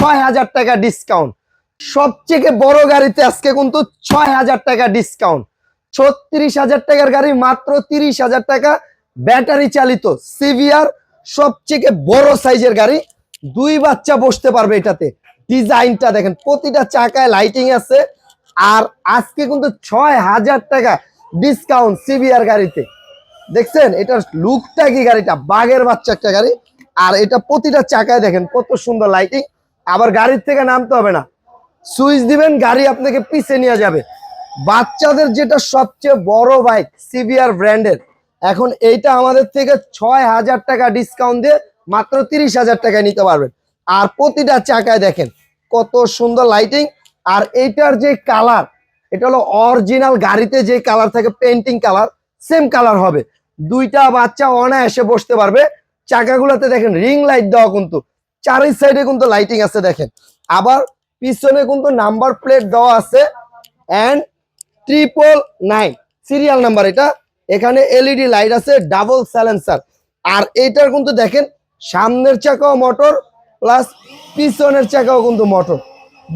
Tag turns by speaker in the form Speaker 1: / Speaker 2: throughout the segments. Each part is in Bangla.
Speaker 1: ছয় হাজার টাকা ডিসকাউন্ট সবচেয়ে বড় গাড়িতে আজকে কিন্তু ছয় হাজার টাকা ডিসকাউন্ট ছত্রিশ হাজার টাকার গাড়ি মাত্র তিরিশ হাজার টাকা। ব্যাটারি চালিত সিভিআর সবচেয়ে বড় সাইজের গাড়ি। দুই বাচ্চা বসতে পারবে এটাতে। ডিজাইনটা দেখেন, প্রতিটা চাকায় লাইটিং আছে। আর আজকে কিন্তু ছয় হাজার টাকা ডিসকাউন্ট সিভিআর গাড়িতে। দেখছেন, এটার লুকটা কি গাড়িটা? বাঘের বাচ্চা একটা গাড়ি। আর এটা প্রতিটা চাকায় দেখেন, কত সুন্দর লাইটিং আবার গাড়ির থেকে নামতে হবে না। সুইচ দিবেন, গাড়ি আপনাকে পিছে নিয়ে যাবে। বাচ্চাদের যেটা সবচেয়ে বড় বাইক সিভিআর ব্র্যান্ডের এখন এইটা আমাদের থেকে ছয় হাজার টাকা ডিসকাউন্ট দিয়ে মাত্র তিরিশ হাজার টাকায় নিতে পারবেন। আর প্রতিটা চাকায় দেখেন, কত সুন্দর লাইটিং আর এইটার যে কালার এটা হলো অরিজিনাল গাড়িতে যে কালার থাকে পেন্টিং কালার সেম কালার হবে। দুইটা বাচ্চা অনায়াসে বসতে পারবে। চাকাগুলোতে দেখেন রিং লাইট দেওয়া কিন্তু। চারি সাইডে কিন্তু লাইটিং আছে দেখেন। আবার পিছনে কিন্তু নাম্বার প্লেট দেওয়া আছে and triple nine serial number এটা। এখানে এলইডি লাইট আছে ডাবল স্যালেন্সার আর এইটার কিন্তু দেখেন, সামনের চাকাও মোটর প্লাস পিছনের চাকাও কিন্তু মোটর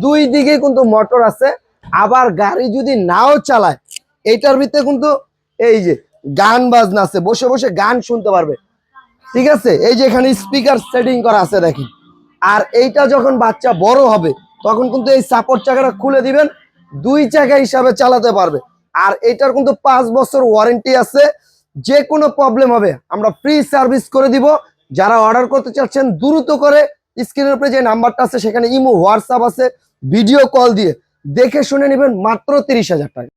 Speaker 1: দুই দিকে কিন্তু মোটর আছে। আবার গাড়ি যদি নাও চালায়, এইটার ভিতরে কিন্তু এই যে গান বাজনা আছে, বসে বসে গান শুনতে পারবে। ঠিক আছে? এই যে এখানে স্পিকার সেটিং করা আছে দেখি আর এইটা যখন বাচ্চা বড় হবে, তখন কিন্তু এই সাপোর্ট চাকাটা খুলে দিবেন, দুই চাকা হিসাবে চালাতে পারবে। আর এটার কিন্তু পাঁচ বছর ওয়ারেন্টি আছে যে কোনো প্রবলেম হবে, আমরা ফ্রি সার্ভিস করে দিব। যারা অর্ডার করতে চাচ্ছেন, দ্রুত করে স্ক্রিনের উপরে যে নাম্বারটা আছে, সেখানে ইমো হোয়াটসঅ্যাপ আছে ভিডিও কল দিয়ে দেখে শুনে নেবেন মাত্র তিরিশ হাজার টাকা।